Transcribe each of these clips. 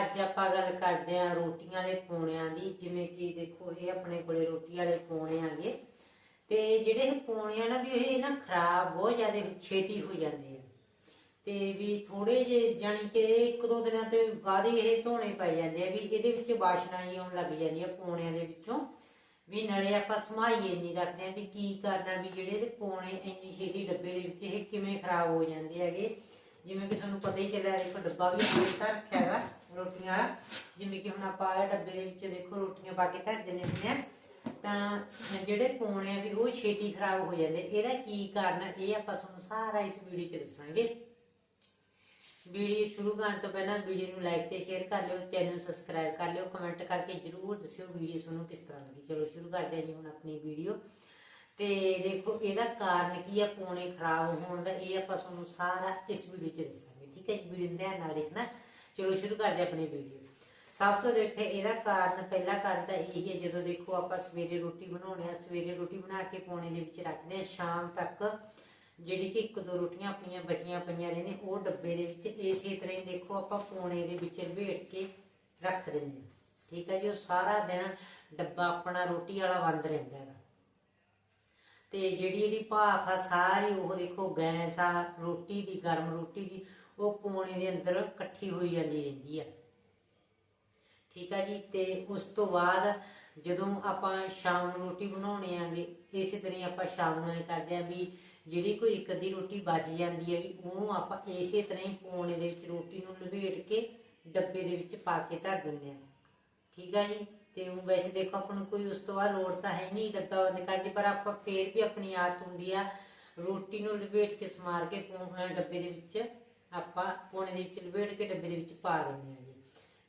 ਅੱਜ ਆਪਾਂ ਗੱਲ ਕਰਦੇ ਆਂ ਰੋਟੀਆਂ ਵਾਲੇ ਪੌਣਿਆਂ ਦੀ, ਜਿਵੇਂ ਕਿ ਦੇਖੋ ਇਹ ਆਪਣੇ ਕੋਲੇ ਰੋਟੀ ਵਾਲੇ ਪੋਣੇ ਆਗੇ। ਤੇ ਜਿਹੜੇ ਇਹ ਪੌਣੇ ਆ ਨਾ ਵੀ ਇਹ ਨਾ ਖਰਾਬ, ਬਹੁਤ ਜ਼ਿਆਦਾ ਛੇਤੀ ਹੋ ਜਾਂਦੇ ਆ। ਤੇ ਵੀ ਥੋੜੇ ਜੇ ਜਾਣੀ ਕਿ ਇੱਕ ਦੋ ਦਿਨਾਂ ਤੇ ਬਾਅਦ ਹੀ ਇਹ ਧੋਣੇ ਪੈ ਜਾਂਦੇ ਆ, ਵੀ ਇਹਦੇ ਵਿੱਚ ਵਾਸ਼ਨਾ ਹੀ ਆਉਣ ਲੱਗ ਜਾਂਦੀ ਆ ਪੌਣਿਆਂ ਦੇ ਵਿੱਚੋਂ। ਵੀ ਨਾਲੇ ਆਪਾਂ ਸਮਾਈਏ ਨਹੀਂ ਰੱਖਦੇ ਆ ਵੀ ਕੀ ਕਰਨਾ, ਵੀ ਜਿਹੜੇ ਇਹਦੇ ਪੌਣੇ ਇੰਨੀ ਛੇਤੀ ਡੱਬੇ ਦੇ ਵਿੱਚ ਇਹ ਕਿਵੇਂ ਖਰਾਬ ਹੋ ਜਾਂਦੇ ਹੈਗੇ। ਜਿਵੇਂ ਕਿ ਤੁਹਾਨੂੰ ਪਤਾ ਹੀ ਚੱਲਿਆ ਇੱਕ ਡੱਬਾ ਵੀ ਹੇਠਾਂ ਰੱਖਿਆ ਹੈਗਾ। ਰੋਟੀਆਂ ਜਿਵੇਂ ਕਿ ਹੁਣ ਆਪਾਂ ਇਹ ਡੱਬੇ ਦੇ ਵਿੱਚ ਦੇਖੋ ਰੋਟੀਆਂ ਪਾ ਕੇ ਧਰ ਦਿੰਦੇ ਹੁੰਦੇ ਆ ਤਾਂ ਜਿਹੜੇ ਪੌਣੇ ਆ ਵੀ ਉਹ ਛੇਤੀ ਖਰਾਬ ਹੋ ਜਾਂਦੇ। ਇਹਦਾ ਕੀ ਕਾਰਨ ਆ, ਇਹ ਆਪਾਂ ਤੁਹਾਨੂੰ ਸਾਰਾ ਇਸ ਵੀਡੀਓ 'ਚ ਦੱਸਾਂਗੇ। ਵੀਡੀਓ ਸ਼ੁਰੂ ਕਰਨ ਤੋਂ ਪਹਿਲਾਂ ਵੀਡੀਓ ਨੂੰ ਲਾਈਕ ਤੇ ਸ਼ੇਅਰ ਕਰ ਲਿਓ ਚੈਨਲ ਨੂੰ ਸਬਸਕ੍ਰਾਈਬ ਕਰ ਲਿਓ ਕਮੈਂਟ ਕਰਕੇ ਜਰੂਰ ਦੱਸਿਓ ਵੀਡੀਓ ਤੁਹਾਨੂੰ ਕਿਸ ਤਰ੍ਹਾਂ ਲੱਗੀ। ਚਲੋ ਸ਼ੁਰੂ ਕਰਦੇ ਹਾਂ ਜੀ ਹੁਣ ਆਪਣੀ ਵੀਡੀਓ। ਤੇ ਦੇਖੋ ਇਹਦਾ ਕਾਰਨ ਕੀ ਆ? ਪੌਣੇ ਖਰਾਬ ਹੋਣ ਦਾ ਇਹ ਆਪਾਂ ਤੁਹਾਨੂੰ ਸਾਰਾ ਇਸ ਵੀਡੀਓ 'ਚ ਦੱਸਾਂਗੇ। ਠੀਕ ਹੈ ਜੀ? ਵੀਡੀਓ ਨੂੰ ਧਿਆਨ ਨਾਲ ਦੇਖਣਾ। ਚਲੋ ਸ਼ੁਰੂ ਕਰਦੇ ਆਪਣੀ ਵੀਡੀਓ ਸਭ ਤੋਂ ਦੇਖੇ, ਇਹਦਾ ਕਾਰਨ, ਪਹਿਲਾ ਕਾਰਨ ਤਾਂ ਇਹ ਹੈ, ਜਦੋਂ ਦੇਖੋ ਆਪਾਂ ਸਵੇਰੇ ਰੋਟੀ ਬਣਾਉਣੇ ਆ, ਸਵੇਰੇ ਰੋਟੀ ਬਣਾ ਕੇ ਪੌਣੇ ਦੇ ਵਿੱਚ ਰੱਖਦੇ ਆ ਸ਼ਾਮ ਤੱਕ ਜਿਹੜੀ ਕਿ ਇੱਕ ਦੋ ਰੋਟੀਆਂ ਆਪਣੀਆਂ ਬਚੀਆਂ ਪਈਆਂ ਰਹਿੰਦੀਆਂ ਉਹ ਡੱਬੇ ਦੇ ਵਿੱਚ ਇਸੇ ਤਰ੍ਹਾਂ ਹੀ ਦੇਖੋ ਆਪਾਂ ਪੌਣੇ ਦੇ ਵਿੱਚ ਲਪੇਟ ਕੇ ਰੱਖ ਦਿੰਦੇ ਹਾਂ। ਠੀਕ ਹੈ ਜੀ, ਉਹ ਸਾਰਾ ਦਿਨ ਡੱਬਾ ਆਪਣਾ ਰੋਟੀ ਵਾਲਾ ਬੰਦ ਰਹਿੰਦਾ ਹੈਗਾ। ਤੇ ਜਿਹੜੀ ਇਹਦੀ ਭਾਫ ਆ, ਸਾਰੀ ਉਹ ਦੇਖੋ ਗੈਸ ਆ, ਰੋਟੀ ਦੀ, ਗਰਮ ਰੋਟੀ ਦੀ ਉਹ ਪੌਣੇ ਦੇ ਅੰਦਰ ਇਕੱਠੀ ਹੋਈ ਜਾਂਦੀ ਰਹਿੰਦੀ ਆ। ਠੀਕ ਆ ਜੀ, ਤੇ ਉਸ ਤੋਂ ਬਾਅਦ ਜਦੋਂ ਆਪਾਂ ਸ਼ਾਮ ਨੂੰ ਰੋਟੀ ਬਣਾਉਣੇ ਆਂਗੇ, ਇਸੇ ਤਰ੍ਹਾਂ ਹੀ ਆਪਾਂ ਸ਼ਾਮ ਨੂੰ ਇਹ ਕਰਦੇ ਆ ਵੀ ਜਿਹੜੀ ਕੋਈ ਇੱਕ ਅੱਧੀ ਰੋਟੀ ਬਚ ਜਾਂਦੀ ਹੈ ਉਹਨੂੰ ਆਪਾਂ ਇਸੇ ਤਰ੍ਹਾਂ ਹੀ ਪੌਣੇ ਦੇ ਵਿੱਚ ਰੋਟੀ ਨੂੰ ਲਪੇਟ ਕੇ ਡੱਬੇ ਦੇ ਵਿੱਚ ਪਾ ਕੇ ਧਰ ਦਿੰਦੇ ਆ। ਠੀਕ ਆ ਜੀ, ਤੇ ਉਹ ਵੈਸੇ ਦੇਖੋ ਆਪਾਂ ਨੂੰ ਕੋਈ ਉਸ ਤੋਂ ਬਾਅਦ ਲੋੜ ਤਾਂ ਹੈ ਨਹੀਂ ਡੱਬਾ ਬੰਦ ਕਰਦੀ ਪਰ ਆਪਾਂ ਫੇਰ ਵੀ ਆਪਣੀ ਆਦਤ ਹੁੰਦੀ ਆ ਰੋਟੀ ਨੂੰ ਲਪੇਟ ਕੇ ਸਮਾਰ ਕੇ ਡੱਬੇ ਦੇ ਵਿੱਚ ਆਪਾਂ ਪੋਣੇ ਦੇ ਵਿੱਚ ਲਪੇਟ ਕੇ ਡੱਬੇ ਦੇ ਵਿੱਚ ਪਾ ਦਿੰਦੇ ਹਾਂ ਜੀ।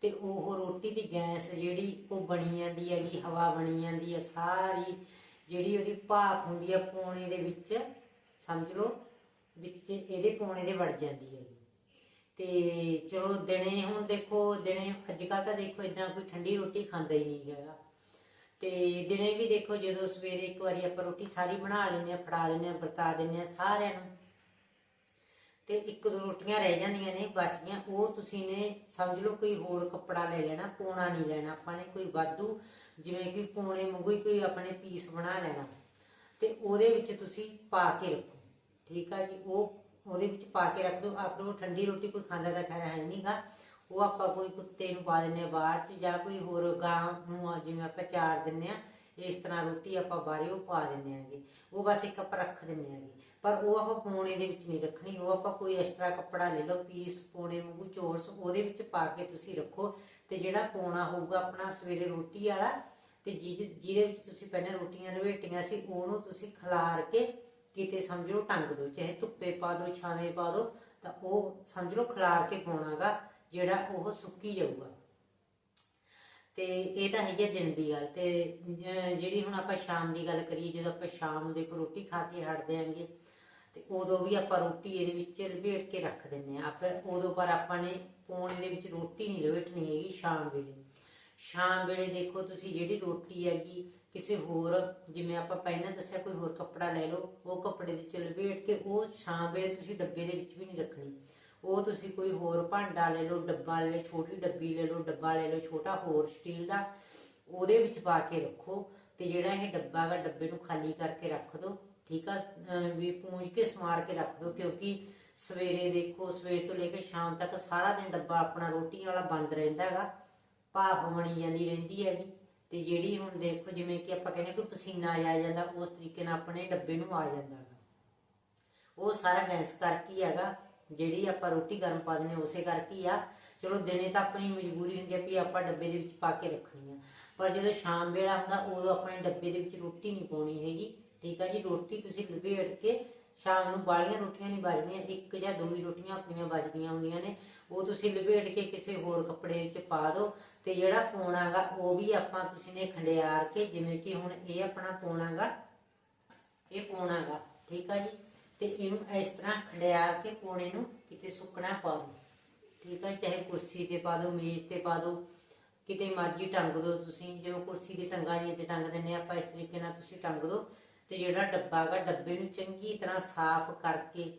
ਤੇ ਉਹ ਰੋਟੀ ਦੀ ਗੈਸ ਜਿਹੜੀ ਉਹ ਬਣੀ ਜਾਂਦੀ ਹੈਗੀ, ਹਵਾ ਬਣੀ ਜਾਂਦੀ ਹੈ, ਸਾਰੀ ਜਿਹੜੀ ਉਹਦੀ ਭਾਪ ਹੁੰਦੀ ਆ ਪੌਣੇ ਦੇ ਵਿੱਚ, ਸਮਝ ਲਓ, ਵਿੱਚ ਇਹਦੇ ਪੌਣੇ ਦੇ ਵੜ ਜਾਂਦੀ ਹੈਗੀ ਤੇ ਚਲੋ ਦਿਨੇ ਹੁਣ ਦੇਖੋ, ਦਿਨੇ ਅੱਜ ਕੱਲ੍ਹ ਤਾਂ ਦੇਖੋ ਇਦਾਂ ਕੋਈ ਠੰਡੀ ਰੋਟੀ ਖਾਂਦਾ ਹੀ ਨਹੀਂ ਹੈਗਾ। ਤੇ ਦਿਨੇ ਵੀ ਦੇਖੋ ਜਦੋਂ ਸਵੇਰੇ ਇੱਕ ਵਾਰੀ ਆਪਾਂ ਰੋਟੀ ਸਾਰੀ ਬਣਾ ਲੈਂਦੇ ਆ ਫੜਾ ਲੈਂਦੇ ਆ ਵਰਤਾ ਦਿੰਦੇ ਆ ਸਾਰਿਆਂ ਨੂੰ। ਤੇ ਇੱਕ ਦੋ ਰੋਟੀਆਂ ਰਹਿ ਜਾਂਦੀਆਂ ਨੇ ਬਚਦੀਆਂ ਉਹ ਤੁਸੀਂ ਨੇ ਸਮਝ ਲਓ ਕੋਈ ਹੋਰ ਕੱਪੜਾ ਲੈ ਲੈਣਾ, ਪੋਣਾ ਨਹੀਂ ਲੈਣਾ। ਆਪਾਂ ਨੇ ਕੋਈ ਵਾਧੂ, ਜਿਵੇਂ ਕਿ ਪੋਣੇ ਵਾਂਗੂ ਹੀ ਕੋਈ ਆਪਣੇ ਪੀਸ ਬਣਾ ਲੈਣਾ। ਤੇ ਉਹਦੇ ਵਿੱਚ ਤੁਸੀਂ ਪਾ ਕੇ ਰੱਖੋ, ਠੀਕ ਆ ਜੀ? ਉਹ ਉਹਦੇ ਵਿੱਚ ਪਾ ਕੇ ਰੱਖ ਦਿਓ ਆਪ ਨੂੰ ਠੰਡੀ ਰੋਟੀ ਕੋਈ ਖਾਂਦਾ ਤਾਂ ਖੈਰ ਹੈ ਨਹੀਂਗਾ ਉਹ ਆਪਾਂ ਕੋਈ ਕੁੱਤੇ ਨੂੰ ਪਾ ਦਿੰਨੇ ਆ ਬਾਹਰ ਚ ਜਾਂ ਕੋਈ ਹੋਰ ਗਾਂ ਨੂੰ ਜਿਵੇਂ ਆਪਾਂ ਚਾਰ ਦਿੰਨੇ ਆ ਇਸ ਤਰ੍ਹਾਂ ਰੋਟੀ ਆਪਾਂ ਬਾਹਰੋਂ ਪਾ ਦਿੰਨੇ ਆਗੇ ਉਹ ਬਸ ਇੱਕ ਆਪਾਂ ਰੱਖ ਦਿੰਨੇ ਆਗੇ ਪਰ ਉਹ ਆਪਾਂ ਪੋਣੇ ਦੇ ਵਿੱਚ ਨਹੀਂ ਰੱਖਣੀ, ਉਹ ਆਪਾਂ ਕੋਈ ਐਕਸਟਰਾ ਕੱਪੜਾ ਲੈ ਲਓ, ਪੀਸ, ਪੌਣੇ ਵਾਂਗੂ ਚੋਰਸ ਉਹਦੇ ਵਿੱਚ ਪਾ ਕੇ ਤੁਸੀਂ ਰੱਖੋ ਤੇ ਜਿਹੜਾ ਪੌਣਾ ਹੋਊਗਾ ਆਪਣਾ ਸਵੇਰੇ ਰੋਟੀ ਵਾਲਾ ਤੇ ਜਿਹਦੇ ਵਿੱਚ ਤੁਸੀਂ ਪਹਿਲਾਂ ਰੋਟੀਆਂ ਲਵੇਟੀਆਂ ਸੀ, ਉਹਨੂੰ ਤੁਸੀਂ ਖਿਲਾਰ ਕੇ ਕਿਤੇ ਸਮਝੋ ਟੰਗ ਦਿਓ, ਚਾਹੇ ਧੁੱਪੇ ਪਾ ਦਿਓ, ਛਾਵੇਂ ਪਾ ਦਿਓ, ਤਾਂ ਉਹ ਸਮਝ ਲਓ ਖਿਲਾਰ ਕੇ ਪਾਉਣਾਗਾ ਜਿਹੜਾ ਉਹ ਸੁੱਕੀ ਜਾਊਗਾ। ਤੇ ਇਹ ਤਾਂ ਹੈਗੀ ਆ ਦਿਨ ਦੀ ਗੱਲ ਤੇ ਜਿਹੜੀ ਹੁਣ ਆਪਾਂ ਸ਼ਾਮ ਦੀ ਗੱਲ ਕਰੀਏ, ਜਦੋਂ ਆਪਾਂ ਸ਼ਾਮ ਨੂੰ ਦੇਖੋ ਰੋਟੀ ਖਾ ਕੇ ਹਟਦੇ ਆਂਗੇ ਤੇ ਉਦੋਂ ਵੀ ਆਪਾਂ ਰੋਟੀ ਇਹਦੇ ਵਿੱਚ ਲਪੇਟ ਕੇ ਰੱਖ ਦਿੰਨੇ ਆ ਆਪਾਂ ਉਦੋਂ ਪਰ ਆਪਾਂ ਨੇ ਪੌਣੇ ਦੇ ਵਿੱਚ ਰੋਟੀ ਨਹੀਂ ਲਪੇਟਣੀ ਹੈਗੀ, ਸ਼ਾਮ ਵੇਲੇ। ਸ਼ਾਮ ਵੇਲੇ ਦੇਖੋ ਤੁਸੀਂ ਜਿਹੜੀ ਰੋਟੀ ਹੈਗੀ, ਕਿਸੇ ਹੋਰ, ਜਿਵੇਂ ਆਪਾਂ ਪਹਿਲਾਂ ਦੱਸਿਆ ਕੋਈ ਹੋਰ ਕੱਪੜਾ ਲੈ ਲਓ, ਉਹ ਕੱਪੜੇ ਦੇ ਚ ਲਪੇਟ ਕੇ ਉਹ ਸ਼ਾਮ ਵੇਲੇ ਤੁਸੀਂ ਡੱਬੇ ਦੇ ਵਿੱਚ ਵੀ ਨਹੀਂ ਰੱਖਣੀ। ਉਹ ਤੁਸੀਂ ਕੋਈ ਹੋਰ ਭਾਂਡਾ ਲੈ ਲਓ, ਡੱਬਾ ਲੈ ਲਓ, ਛੋਟੀ ਡੱਬੀ ਲੈ ਲਓ, ਡੱਬਾ ਲੈ ਲਓ, ਛੋਟਾ ਹੋਰ ਸਟੀਲ ਦਾ, ਉਹਦੇ ਵਿੱਚ ਪਾ ਕੇ ਰੱਖੋ ਤੇ ਜਿਹੜਾ ਇਹ ਡੱਬਾ ਹੈਗਾ, ਡੱਬੇ ਨੂੰ ਖਾਲੀ ਕਰਕੇ ਰੱਖ ਦਿਓ। ਠੀਕ ਆ ਵੀ ਪੂੰਝ ਕੇ ਸਮਾਰ ਕੇ ਰੱਖ ਦਿਓ, ਕਿਉਂਕਿ ਸਵੇਰੇ ਦੇਖੋ, ਸਵੇਰ ਤੋਂ ਲੈ ਕੇ ਸ਼ਾਮ ਤੱਕ ਸਾਰਾ ਦਿਨ ਡੱਬਾ ਆਪਣਾ ਰੋਟੀ ਵਾਲਾ ਬੰਦ ਰਹਿੰਦਾ ਹੈਗਾ, ਭਾਫ ਬਣੀ ਜਾਂਦੀ ਰਹਿੰਦੀ ਹੈਗੀ। ਤੇ ਜਿਹੜੀ ਹੁਣ ਦੇਖੋ, ਜਿਵੇਂ ਕਿ ਆਪਾਂ ਕਹਿੰਦੇ ਕੋਈ ਪਸੀਨਾ ਆ ਜਾਂਦਾ, ਉਸ ਤਰੀਕੇ ਨਾਲ ਆਪਣੇ ਡੱਬੇ ਨੂੰ ਆ ਜਾਂਦਾ ਹੈਗਾ। ਉਹ ਸਾਰਾ ਗੈਸ ਕਰਕੇ ਹੈਗਾ, ਜਿਹੜੀ ਆਪਾਂ ਰੋਟੀ ਗਰਮ ਪਾ ਦਿੰਦੇ ਹਾਂ, ਉਸੇ ਕਰਕੇ ਆ। ਚਲੋ, ਦਿਨੇ ਤਾਂ ਆਪਣੀ ਮਜਬੂਰੀ ਹੁੰਦੀ ਆ ਵੀ ਆਪਾਂ ਡੱਬੇ ਦੇ ਵਿੱਚ ਪਾ ਕੇ ਰੱਖਣੀ ਆ। ਪਰ ਜਦੋਂ ਸ਼ਾਮ ਵੇਲਾ ਹੁੰਦਾ, ਉਦੋਂ ਆਪਣੇ ਡੱਬੇ ਦੇ ਵਿੱਚ ਰੋਟੀ ਨਹੀਂ ਪਾਉਣੀ ਹੈਗੀ। ਠੀਕ ਆ ਜੀ, ਰੋਟੀ ਤੁਸੀਂ ਲਪੇਟ ਕੇ ਸ਼ਾਮ ਨੂੰ ਬਾਲੀਆਂ ਰੋਟੀਆਂ ਨਹੀਂ ਬਚਦੀਆਂ ਇੱਕ ਜਾਂ ਦੋ ਹੀ ਰੋਟੀਆਂ ਆਪਣੀਆਂ ਬਚਦੀਆਂ ਹੁੰਦੀਆਂ ਨੇ, ਉਹ ਤੁਸੀਂ ਲਪੇਟ ਕੇ ਕਿਸੇ ਹੋਰ ਕੱਪੜੇ ਵਿੱਚ ਪਾ ਦਿਓ ਤੇ ਜਿਹੜਾ ਪੋਣਾਗਾ ਉਹ ਵੀ ਆਪਾਂ ਤੁਸੀਂ ਨੇ ਖੰਡਿਆਰ ਕੇ, ਜਿਵੇਂ ਕਿ ਹੁਣ ਇਹ ਆਪਣਾ ਪੋਣਾਗਾ ਇਹ ਪੋਣਾਗਾ ਠੀਕ ਆ ਜੀ, ਤੇ ਇਹਨੂੰ ਇਸ ਤਰ੍ਹਾਂ ਖੰਡਿਆਰ ਕੇ ਪੋਣੇ ਨੂੰ ਕਿਤੇ ਸੁੱਕਣਾ ਪਾ ਦਿਓ ਠੀਕ ਆ ਚਾਹੇ ਕੁਰਸੀ ਤੇ ਪਾ ਦਿਓ ਮੇਜ਼ ਤੇ ਪਾ ਦਿਓ ਕਿਤੇ ਮਰਜ਼ੀ ਟੰਗ ਦਿਓ ਤੁਸੀਂ, ਜਿਵੇਂ ਕੁਰਸੀ ਦੇ ਟੰਗਾਂ ਜੀ ਤੇ ਟੰਗ ਦਿੰਨੇ ਆਪਾਂ ਇਸ ਤਰੀਕੇ ਨਾਲ ਤੁਸੀਂ ਟੰਗ ਦਿਓ ਤੇ ਜਿਹੜਾ ਡੱਬਾ ਹੈਗਾ, ਡੱਬੇ ਨੂੰ ਚੰਗੀ ਤਰ੍ਹਾਂ ਸਾਫ਼ ਕਰਕੇ,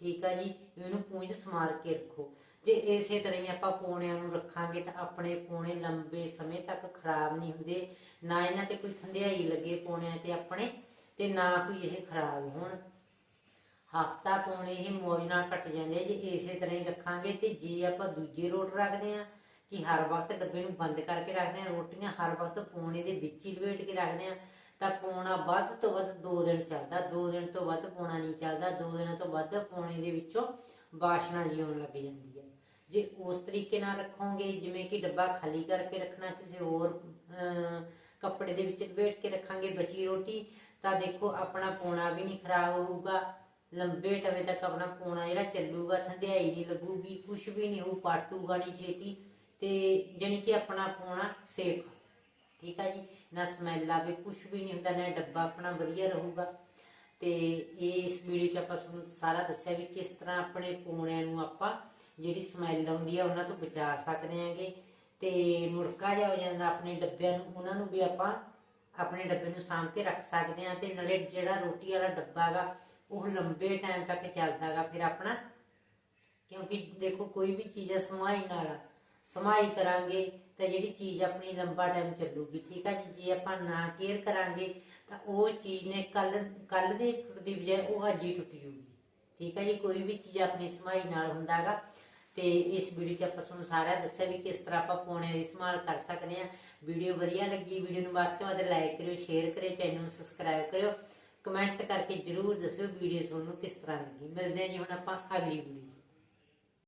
ਠੀਕ ਆ ਜੀ, ਇਹਨੂੰ ਪੂੰਝ ਸਮਾਰ ਕੇ ਰੱਖੋ। ਜੇ ਇਸੇ ਤਰ੍ਹਾਂ ਹੀ ਆਪਾਂ ਪੌਣਿਆਂ ਨੂੰ ਰੱਖਾਂਗੇ ਤਾਂ ਆਪਣੇ ਪੌਣੇ ਲੰਬੇ ਸਮੇਂ ਤੱਕ ਖਰਾਬ ਨਹੀਂ ਹੁੰਦੇ, ਨਾ ਇਹਨਾਂ ਤੇ ਕੋਈ ਥੰਧਿਆਈ ਲੱਗੇ ਪੌਣਿਆਂ ਤੇ ਆਪਣੇ, ਤੇ ਨਾ ਕੋਈ ਇਹ ਖਰਾਬ ਹੋਣ। ਹਫਤਾ ਪੌਣੇ ਹੀ ਮੌਜ ਨਾਲ ਕੱਟ ਜਾਂਦੇ ਆ, ਜੇ ਇਸੇ ਤਰ੍ਹਾਂ ਹੀ ਰੱਖਾਂਗੇ ਤੇ ਜੇ ਆਪਾਂ ਦੂਜੇ ਰੋਟ ਰੱਖਦੇ ਆ, ਕਿ ਹਰ ਵਕਤ ਡੱਬੇ ਨੂੰ ਬੰਦ ਕਰਕੇ ਰੱਖਦੇ ਆ, ਰੋਟੀਆਂ ਹਰ ਵਕਤ ਪੋਣੇ ਦੇ ਵਿੱਚ ਹੀ ਲਵੇਟ ਕੇ ਰੱਖਦੇ ਆ ਤਾਂ ਪੌਣਾ ਵੱਧ ਤੋਂ ਵੱਧ 2 ਦਿਨ ਚੱਲਦਾ 2 ਦਿਨ ਤੋਂ ਵੱਧ ਪੌਣਾ ਨਹੀਂ ਚੱਲਦਾ 2 ਦਿਨਾਂ ਤੋਂ ਵੱਧ ਪੌਣੇ ਦੇ ਵਿੱਚੋਂ ਵਾਸ਼ਨਾ ਜਿਹੀ ਲੱਗ ਜਾਂਦੀ ਹੈ। ਜੇ ਉਸ ਤਰੀਕੇ ਨਾਲ ਰੱਖੋਗੇ, ਜਿਵੇਂ ਕਿ ਡੱਬਾ ਖਾਲੀ ਕਰਕੇ ਰੱਖਣਾ, ਕਿਸੇ ਹੋਰ ਕੱਪੜੇ ਦੇ ਵਿੱਚ ਲਪੇਟ ਕੇ ਰੱਖਾਂਗੇ ਬਚੀ ਰੋਟੀ, ਤਾਂ ਦੇਖੋ ਆਪਣਾ ਪੌਣਾ ਵੀ ਨਹੀਂ ਖਰਾਬ ਹੋਊਗਾ। ਲੰਬੇ ਟਵੇਂ ਤੱਕ ਆਪਣਾ ਪੋਣਾ ਜਿਹੜਾ ਚੱਲੂਗਾ, ਥੰਧਿਆਈ ਨਹੀਂ ਲੱਗੂਗੀ ਕੁਝ ਵੀ ਨਹੀਂ ਉਹ ਪਾਟੂਗਾ ਨਹੀਂ ਛੇਤੀ, ਤੇ ਜਾਣੀ ਕਿ ਆਪਣਾ ਪੌਣਾ ਸੇਫ ਠੀਕ ਆ ਜੀ? ਨਾ ਸਮੈਲ ਆਵੇ ਕੁਝ ਵੀ ਨਹੀਂ ਹੁੰਦਾ, ਨਾ ਡੱਬਾ ਆਪਣਾ ਵਧੀਆ ਰਹੂਗਾ। ਤੇ ਇਹ ਇਸ ਵੀਡੀਓ 'ਚ ਆਪਾਂ ਤੁਹਾਨੂੰ ਸਾਰਾ ਦੱਸਿਆ ਵੀ ਕਿਸ ਤਰ੍ਹਾਂ ਆਪਣੇ ਪੌਣਿਆਂ ਨੂੰ ਆਪਾਂ ਜਿਹੜੀ ਸਮੈਲ ਆਉਂਦੀ ਆ, ਉਹਨਾਂ ਤੋਂ ਬਚਾ ਸਕਦੇ ਆਂਗੇ ਤੇ ਮੁੜਕਾ ਜਿਹਾ ਹੋ ਜਾਂਦਾ ਆਪਣੇ ਡੱਬਿਆਂ ਨੂੰ, ਉਹਨਾਂ ਨੂੰ ਵੀ ਆਪਾਂ ਆਪਣੇ ਡੱਬੇ ਨੂੰ ਸਾਂਭ ਕੇ ਰੱਖ ਸਕਦੇ ਆ ਤੇ ਨਾਲੇ ਜਿਹੜਾ ਰੋਟੀ ਵਾਲਾ ਡੱਬਾ ਗਾ, ਉਹ ਲੰਬੇ ਟਾਈਮ ਤੱਕ ਚੱਲਦਾਗਾ ਫਿਰ ਆਪਣਾ, ਕਿਉਂਕਿ ਦੇਖੋ, ਕੋਈ ਵੀ ਚੀਜ਼ ਹੈ ਸਮਾਈ ਨਾਲ, ਸਮਾਈ ਕਰਾਂਗੇ ਤੇ ਜਿਹੜੀ ਚੀਜ਼ ਆਪਣੀ ਲੰਬਾ ਟਾਈਮ ਚੱਲੂਗੀ, ਠੀਕ ਆ ਜੀ? ਜੇ ਆਪਾਂ ਨਾ ਕੇਅਰ ਕਰਾਂਗੇ, ਤਾਂ ਉਹ ਚੀਜ਼ ਨੇ ਕੱਲ ਕੱਲ ਦੀ ਟੁੱਟਦੀ ਬਜਾਏ ਉਹ ਅੱਜ ਹੀ ਟੁੱਟ ਜੂਗੀ ਠੀਕ ਆ ਜੀ? ਕੋਈ ਵੀ ਚੀਜ਼ ਆਪਣੀ ਸਮਾਈ ਨਾਲ ਹੁੰਦਾਗਾ ਤੇ ਇਸ ਵੀਡੀਓ 'ਚ ਆਪਾਂ ਤੁਹਾਨੂੰ ਸਾਰਾ ਦੱਸਿਆ ਵੀ ਕਿਸ ਤਰ੍ਹਾਂ ਆਪਾਂ ਪੌਣੇ ਦੀ ਸੰਭਾਲ ਕਰ ਸਕਦੇ ਆ ਵੀਡੀਓ ਵਧੀਆ ਲੱਗੀ ਵੀਡੀਓ ਨੂੰ ਵੱਧ ਤੋਂ ਵੱਧ ਲਾਈਕ ਕਰਿਓ ਸ਼ੇਅਰ ਕਰਿਓ ਚੈਨਲ ਨੂੰ ਸਬਸਕ੍ਰਾਈਬ ਕਰਿਓ। ਕਮੈਂਟ ਕਰਕੇ ਜਰੂਰ ਦੱਸਿਓ ਵੀਡੀਓ ਤੁਹਾਨੂੰ ਕਿਸ ਤਰ੍ਹਾਂ ਲੱਗੀ। ਮਿਲਦੇ ਹਾਂ ਜੀ ਹੁਣ ਆਪਾਂ ਅਗਲੀ ਵੀਡੀਓ